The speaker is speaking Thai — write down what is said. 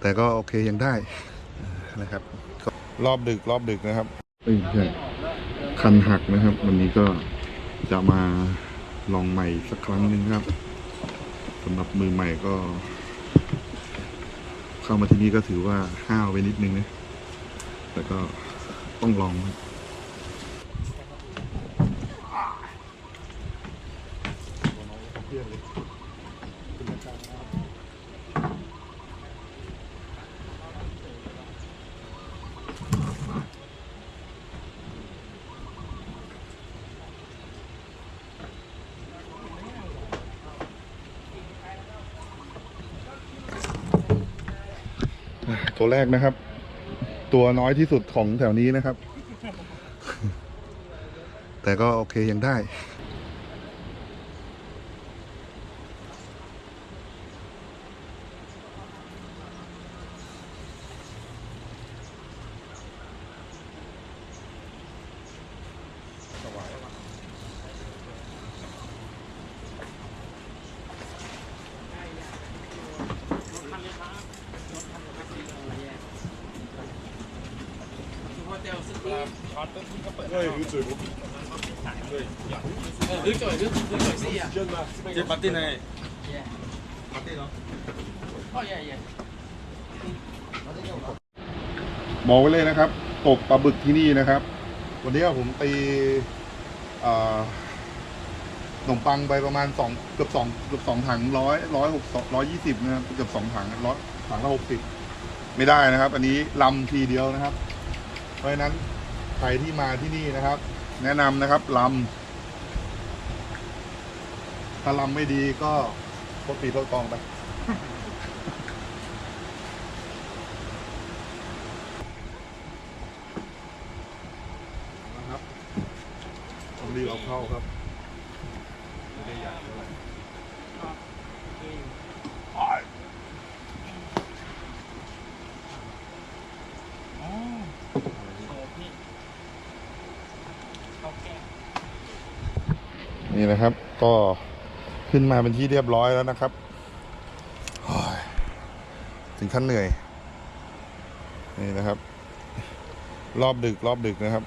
แต่ก็โอเคยังได้นะครับ รอบดึกรอบดึกนะครับไม่ใช่คันหักนะครับ วันนี้ก็จะมาลองใหม่สักครั้งหนึ่งครับสำหรับมือใหม่ก็ เข้ามาที่นี่ก็ถือว่าห้าวไปนิดนึงนะแต่ก็ต้องลองครับ ตัวแรกนะครับ ตัวน้อยที่สุดของแถวนี้นะครับ แต่ก็โอเคยังได้ ช็อตปุ๊บก็อลบอกไว้เลยนะครับ ตกปลาบึกที่นี่นะครับ วันนี้ผมตีขนมปังไปประมาณสองเกือบสองเกือบสองถังร้อยร้อยหกร้อยยี่สิบนะครับเกือบสองถังร้อยถังละหกสิบไม่ได้นะครับ อันนี้ลำทีเดียวนะครับ เพราะฉะนั้น ใครที่มาที่นี่นะครับ แนะนำนะครับลำถ้าลำไม่ดีก็โทษปีโทษกองไปนะครับต้องรีบเอาเข้าครับ ไม่ได้ใหญ่เท่าไหร่ นี่นะครับ ก็ขึ้นมาเป็นที่เรียบร้อยแล้วนะครับถึงขั้นเหนื่อย นี่นะครับ รอบดึกรอบดึกนะครับ